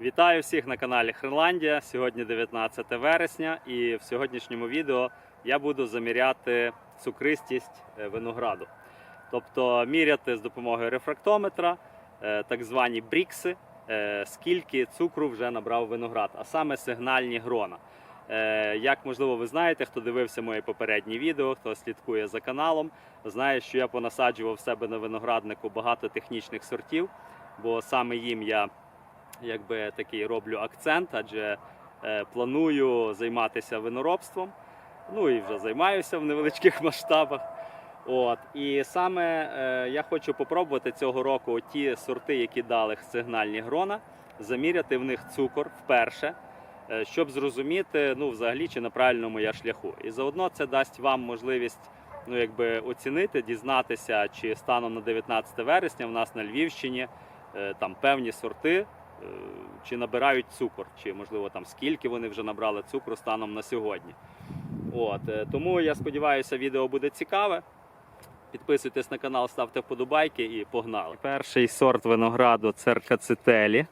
Вітаю всіх на каналі Хренландія. Сьогодні 19 вересня, і в сьогоднішньому відео я буду заміряти цукристість е, винограду. Тобто міряти з допомогою рефрактометра, е, так звані брікси, е, скільки цукру вже набрав виноград, а саме сигнальні грона. Як можливо ви знаєте, хто дивився моє попереднє відео, хто слідкує за каналом, знає, що я понасаджував в себе на винограднику багато технічних сортів, бо саме їм я якби такий роблю акцент, адже е, планую займатися виноробством. Ну і вже займаюся в невеличких масштабах. От і саме е, я хочу попробувати цього року ті сорти, які дали сигнальні грона, заміряти в них цукор вперше, е, щоб зрозуміти, ну взагалі чи на правильному я шляху. І заодно це дасть вам можливість ну якби оцінити, дізнатися, чи станом на 19 вересня в нас на Львівщині е, там певні сорти чи набирають цукор, чи можливо там скільки вони вже набрали цукру станом на сьогодні. От е, тому я сподіваюся, відео буде цікаве. Підписуйтесь на канал, ставте вподобайки і погнали. Перший сорт винограду церкацителі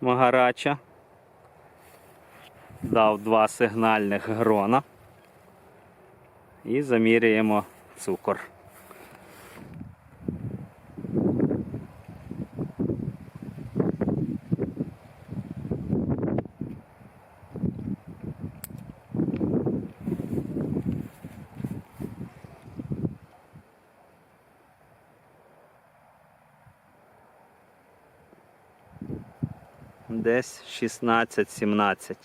Магарача. Дав два сигнальних грона. І заміряємо цукор. Десь 16-17.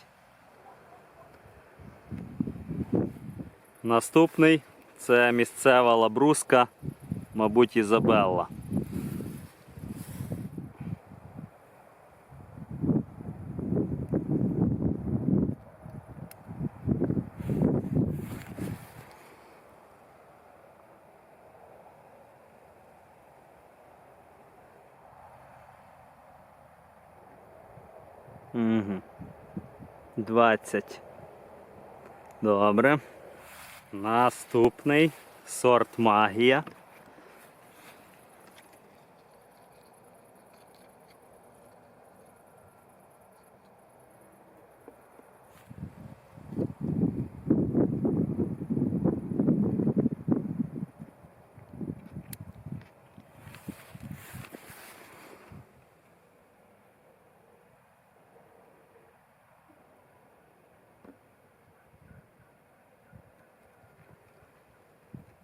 Наступний це місцева лабруска, мабуть, Ізабелла. 20. Добре. Наступний сорт магія.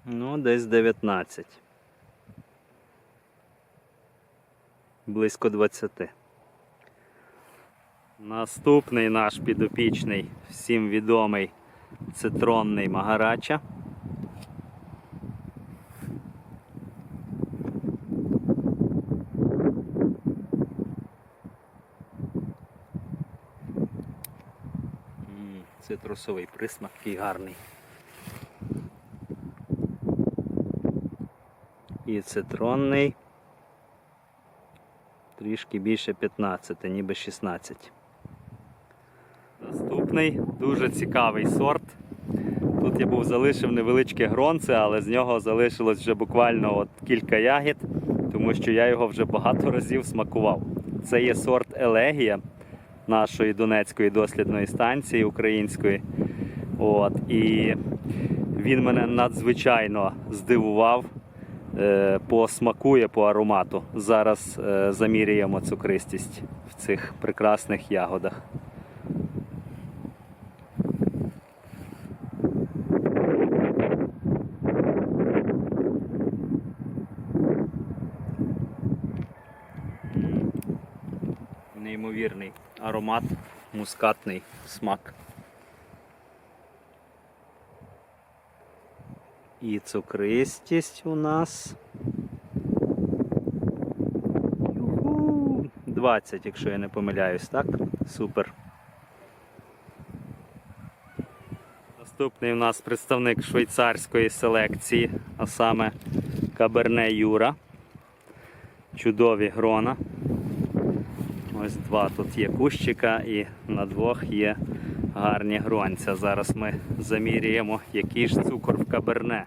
Ну, десь 19. Близько 20. Наступний наш підопічний, всім відомий цитронний магарача. Цитрусовий присмак який гарний. І цитронний. Трішки більше 15, ніби 16. Наступний дуже цікавий сорт. Тут я був залишив невеличке гронце, але з нього залишилось вже буквально от кілька ягід, тому що я його вже багато разів смакував. Це є сорт Елегія нашої Донецької дослідної станції української. От, і він мене надзвичайно здивував по смаку і по аромату. Зараз е, заміряємо цукристість в цих прекрасних ягодах. Неймовірний аромат, мускатний смак. І цукристість у нас. Юху! 20, якщо я не помиляюсь, так? Супер. Наступний у нас представник швейцарської селекції, а саме Каберне Юра. Чудові грона. Ось два тут є кущика і на двох є гарні гронця. Зараз ми замірюємо який ж цукор в каберне.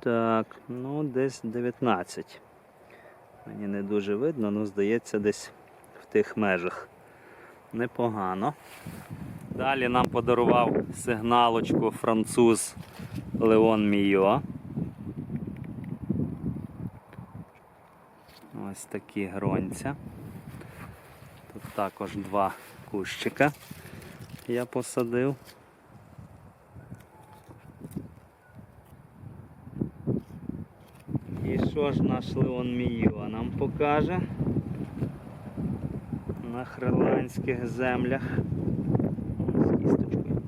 Так, ну десь 19. Мені не дуже видно, але здається, десь в тих межах непогано. Далі нам подарував сигналочку француз Леон Мійо. Ось такі гронця. Тут також два кущика я посадив. І що ж наш Леон Мійо нам покаже на хреландських землях? З кісточкою.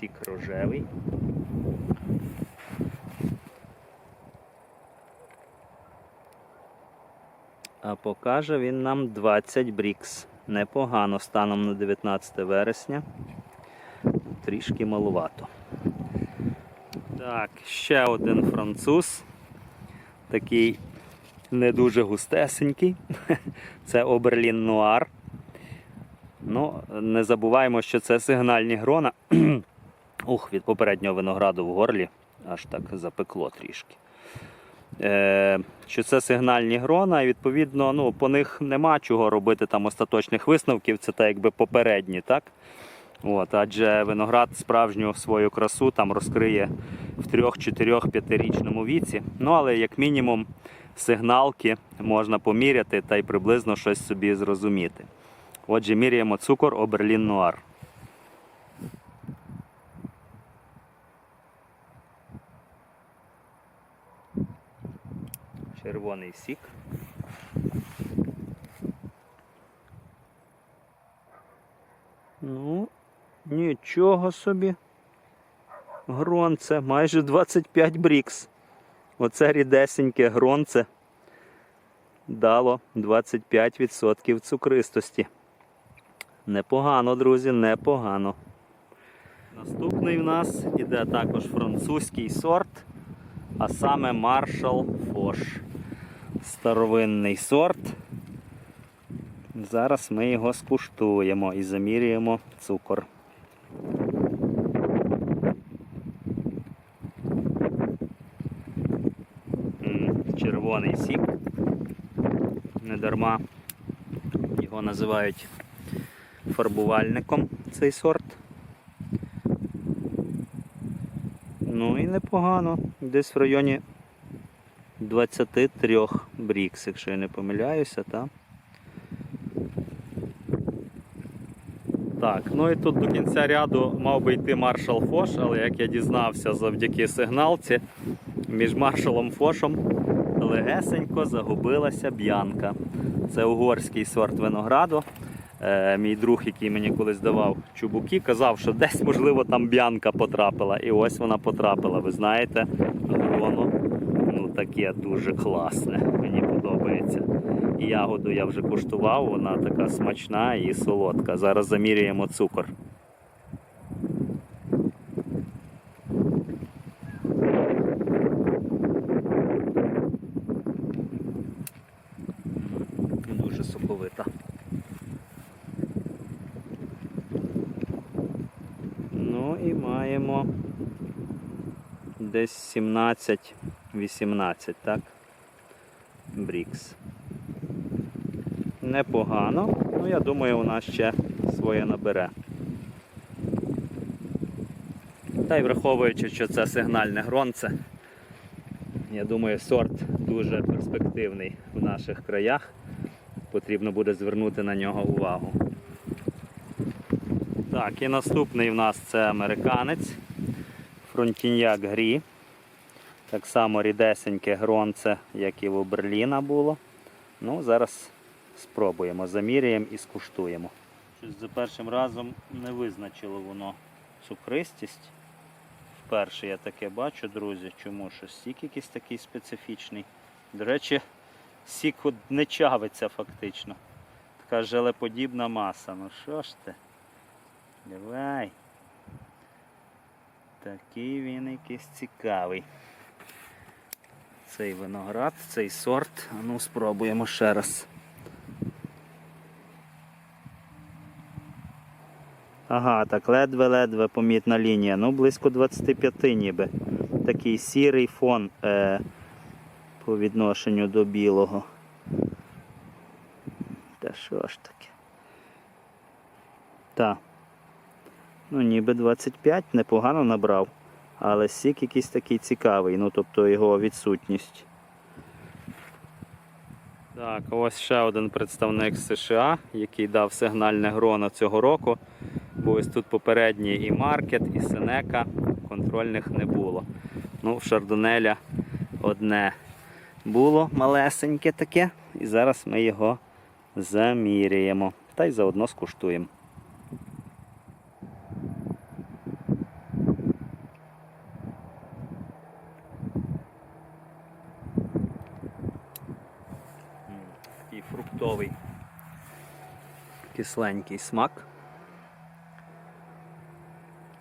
Сік рожевий. А покаже він нам 20 брікс. Непогано станом на 19 вересня. Трішки малувато. Так, ще один француз. Такий не дуже густесенький. Це Оберлін Нуар. Ну, не забуваємо, що це сигнальні грона. Ух, від попереднього винограду в горлі аж так запекло трішки. Е, що це сигнальні грона, і відповідно ну, по них нема чого робити там остаточних висновків, це так якби попередні, так? От, адже виноград справжню свою красу там розкриє в 3, 4, 5-річному віці. Ну, але як мінімум сигналки можна поміряти та й приблизно щось собі зрозуміти. Отже, міряємо цукор Оберлін Нуар. Червоний сік. Ну, нічого собі. Гронце, майже 25 брікс. Оце рідесеньке гронце дало 25% цукристості. Непогано, друзі, непогано. Наступний в нас іде також французький сорт, а саме Marshall Foch. Старовинний сорт. Зараз ми його скуштуємо і замірюємо цукор. Червоний сік. Недарма його називають фарбувальником цей сорт. Ну і непогано. Десь в районі 23 брікс, якщо я не помиляюся, так? Так, ну і тут до кінця ряду мав би йти маршал Фош, але як я дізнався завдяки сигналці, між маршалом Фошом легесенько загубилася б'янка. Це угорський сорт винограду. Е, мій друг, який мені колись давав чубуки, казав, що десь, можливо, там б'янка потрапила. І ось вона потрапила. Ви знаєте, таке дуже класне. Мені подобається. Ягоду я вже куштував, вона така смачна і солодка. Зараз заміряємо цукор. Дуже соковита. Ну і маємо десь 17-18, так? Брікс. Непогано. Ну, я думаю, вона ще своє набере. Та й враховуючи, що це сигнальне гронце, я думаю, сорт дуже перспективний в наших краях. Потрібно буде звернути на нього увагу. Так, і наступний в нас це американець. Фронтіньяк Грі. Так само рідесеньке гронце, як і в Берліна було. Ну, зараз спробуємо, заміряємо і скуштуємо. Щось за першим разом не визначило воно цукристість. Вперше я таке бачу, друзі. Чому що сік якийсь такий специфічний. До речі, сік не чавиться фактично. Така желеподібна маса. Ну що ж ти? Давай. Такий він якийсь цікавий. Цей виноград, цей сорт. Ну спробуємо ще раз. Ага, так ледве-ледве помітна лінія. Ну, близько 25 ніби. такий сірий фон е, по відношенню до білого. Та що ж таке? Та. Ну, ніби 25 непогано набрав, але сік якийсь такий цікавий, ну тобто його відсутність. Так, ось ще один представник США, який дав сигнальне гроно цього року. Бо ось тут попередній і маркет, і сенека, контрольних не було. Ну, в Шардонеля одне було малесеньке таке, і зараз ми його заміряємо. Та й заодно скуштуємо. М, Такий фруктовий кисленький смак.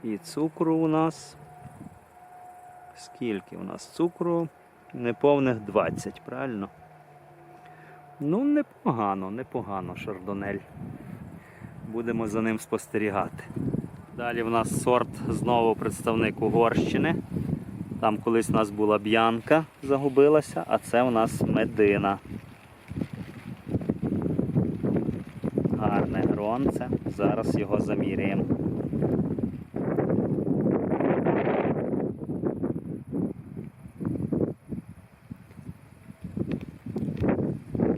І цукру у нас. Скільки у нас цукру? Неповних 20, правильно? Ну, непогано, непогано, шардонель. Будемо за ним спостерігати. Далі в нас сорт знову представник Угорщини. Там колись у нас була б'янка, загубилася, а це у нас медина. Гронце. Зараз його заміряємо.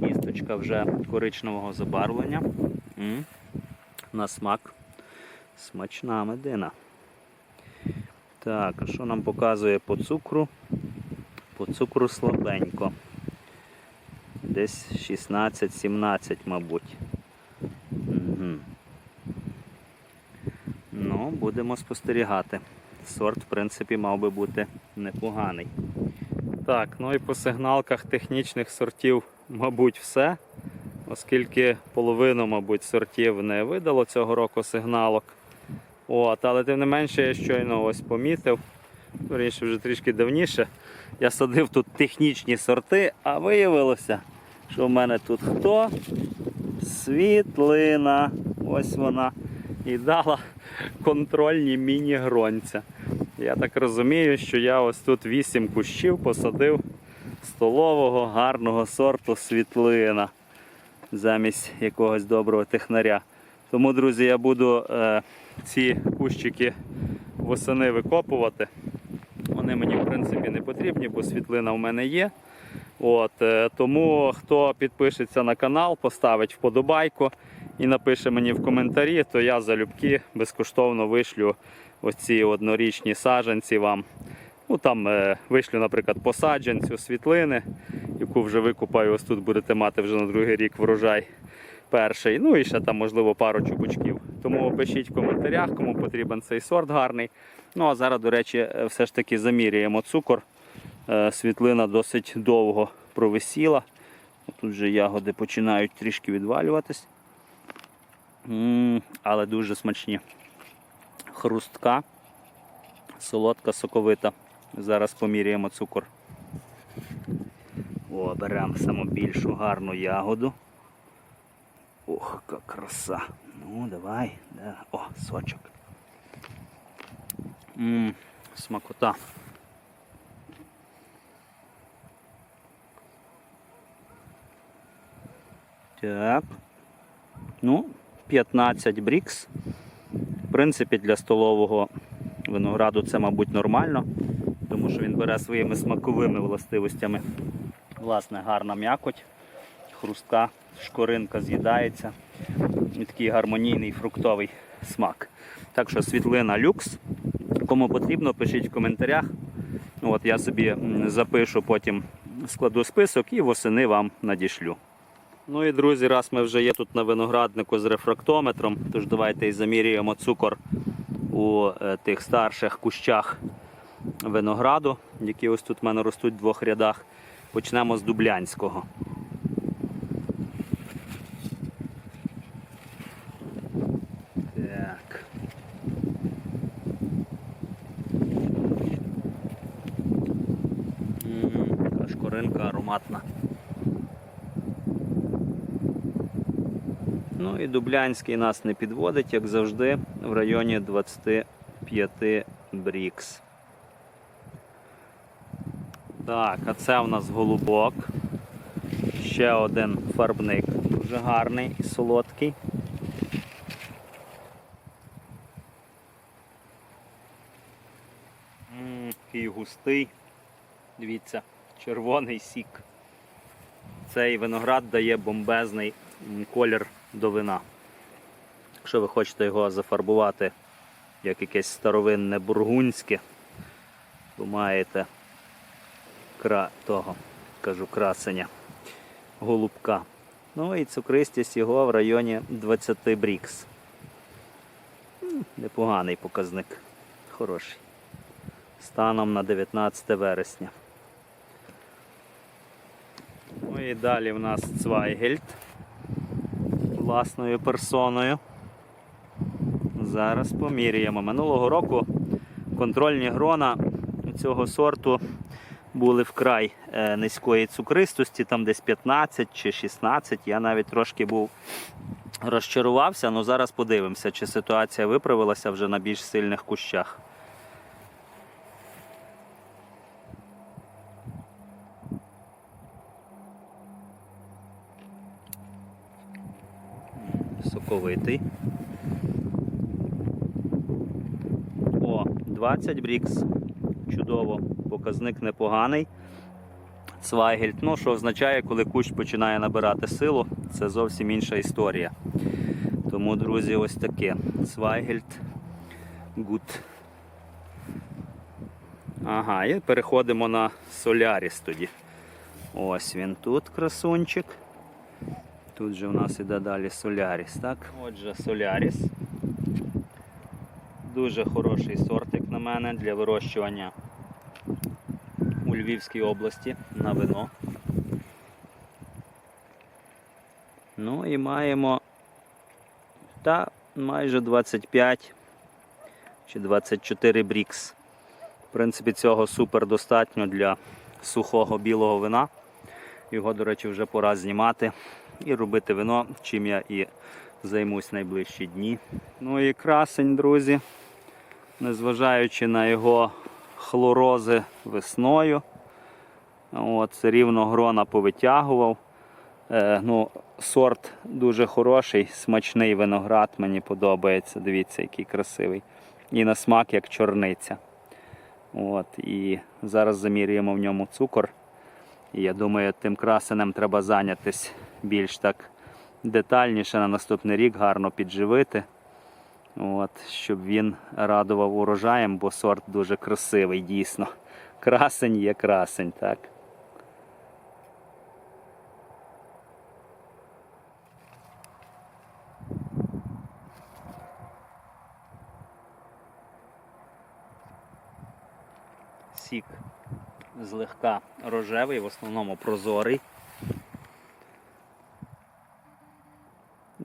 Кісточка вже коричневого забарвлення. На смак. Смачна медина. Так, а що нам показує по цукру? По цукру слабенько. Десь 16-17, мабуть. Угу. Ну, будемо спостерігати. Сорт, в принципі, мав би бути непоганий. Так, ну і по сигналках технічних сортів, мабуть, все. Оскільки половину, мабуть, сортів не видало цього року сигналок. От, але тим не менше я щойно ось помітив, верніше вже трішки давніше. Я садив тут технічні сорти, а виявилося, що в мене тут хто? Світлина. Ось вона. І дала контрольні міні-гронця. Я так розумію, що я ось тут 8 кущів посадив столового гарного сорту світлина замість якогось доброго технаря. Тому, друзі, я буду е, ці кущики восени викопувати. Вони мені в принципі не потрібні, бо світлина в мене є. От, е, тому хто підпишеться на канал, поставить вподобайку і напише мені в коментарі, то я залюбки безкоштовно вишлю ось ці однорічні саджанці вам. Ну там е, вишлю, наприклад, по саджанцю світлини, яку вже викупаю, ось тут будете мати вже на другий рік врожай перший. Ну і ще там, можливо, пару чубучків. Тому пишіть в коментарях, кому потрібен цей сорт гарний. Ну а зараз, до речі, е, все ж таки заміряємо цукор. Е, Світлина досить довго провисіла. Тут вже ягоди починають трішки відвалюватись. М, Але дуже смачні. Хрустка, солодка, соковита. Зараз поміряємо цукор. О, беремо саму більшу гарну ягоду. Ох, яка краса. Ну, давай. Да. О, сочок. Ммм, смакота. Так. Ну, 15 брікс. В принципі, для столового винограду це, мабуть, нормально, тому що він бере своїми смаковими властивостями. Власне, гарна м'якоть, хрустка, шкоринка з'їдається. І такий гармонійний фруктовий смак. Так що світлина люкс. Кому потрібно, пишіть в коментарях. Ну, От я собі запишу, потім складу список і восени вам надішлю. Ну і друзі, раз ми вже є тут на винограднику з рефрактометром, тож давайте і замірюємо цукор у е, тих старших кущах винограду, які ось тут в мене ростуть в двох рядах. Почнемо з дублянського. Так. М, Така шкоринка ароматна. І Дублянський нас не підводить, як завжди, в районі 25 брікс. Так, а це у нас голубок. Ще один фарбник. Дуже гарний і солодкий. Такий густий. Дивіться, червоний сік. Цей виноград дає бомбезний колір до вина. Якщо ви хочете його зафарбувати як якесь старовинне бургунське, то маєте кра... того, кажу, красення голубка. Ну і цукристість його в районі 20 брікс. Непоганий показник. Хороший. Станом на 19 вересня. Ну і далі в нас Цвайгельд власною персоною. Зараз поміряємо. Минулого року контрольні грона цього сорту були вкрай е, низької цукристості, там десь 15 чи 16. Я навіть трошки був розчарувався, але зараз подивимося, чи ситуація виправилася вже на більш сильних кущах. Соковитий. О, 20 брікс. Чудово. Показник непоганий. Цвайгельд, ну що означає, коли кущ починає набирати силу, це зовсім інша історія. Тому, друзі, ось таке. Цвайгельд гуд. Ага, і переходимо на Соляріс тоді. Ось він тут, красунчик. Тут же у нас іде далі Соляріс, так? Отже, Соляріс. Дуже хороший сорт, як на мене, для вирощування у Львівській області на вино. Ну і маємо та майже 25 чи 24 брікс. В принципі, цього супер достатньо для сухого білого вина. Його, до речі, вже пора знімати і робити вино, чим я і займусь найближчі дні. Ну і красень, друзі, незважаючи на його хлорози весною. От, рівно грона повитягував. Е, ну, сорт дуже хороший, смачний виноград, мені подобається. Дивіться, який красивий. І на смак як чорниця. От, і зараз замірюємо в ньому цукор. І я думаю, тим красенем треба зайнятися більш так детальніше на наступний рік, гарно підживити. От, щоб він радував урожаєм, бо сорт дуже красивий, дійсно. Красень є красень, так. Сік злегка рожевий, в основному прозорий.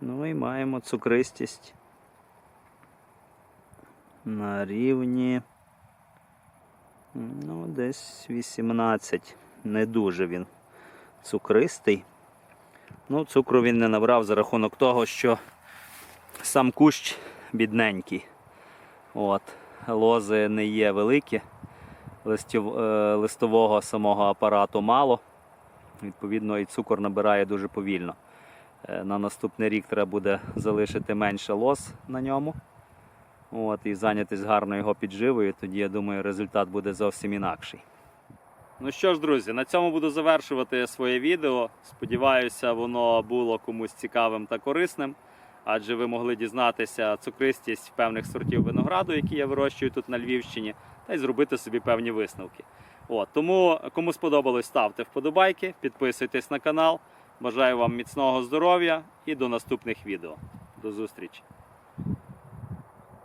Ну і маємо цукристість на рівні ну, десь 18. Не дуже він цукристий. Ну, цукру він не набрав за рахунок того, що сам кущ бідненький. От. Лози не є великі, листів, е, листового самого апарату мало. Відповідно, і цукор набирає дуже повільно. Е, На наступний рік треба буде залишити менше лоз на ньому. От, і зайнятися гарно його підживою, тоді я думаю, результат буде зовсім інакший. Ну що ж, друзі, на цьому буду завершувати своє відео. Сподіваюся, воно було комусь цікавим та корисним, адже ви могли дізнатися цукристість певних сортів винограду, які я вирощую тут на Львівщині, та й зробити собі певні висновки. От, тому, кому сподобалось, ставте вподобайки, підписуйтесь на канал. Бажаю вам міцного здоров'я і до наступних відео. До зустрічі!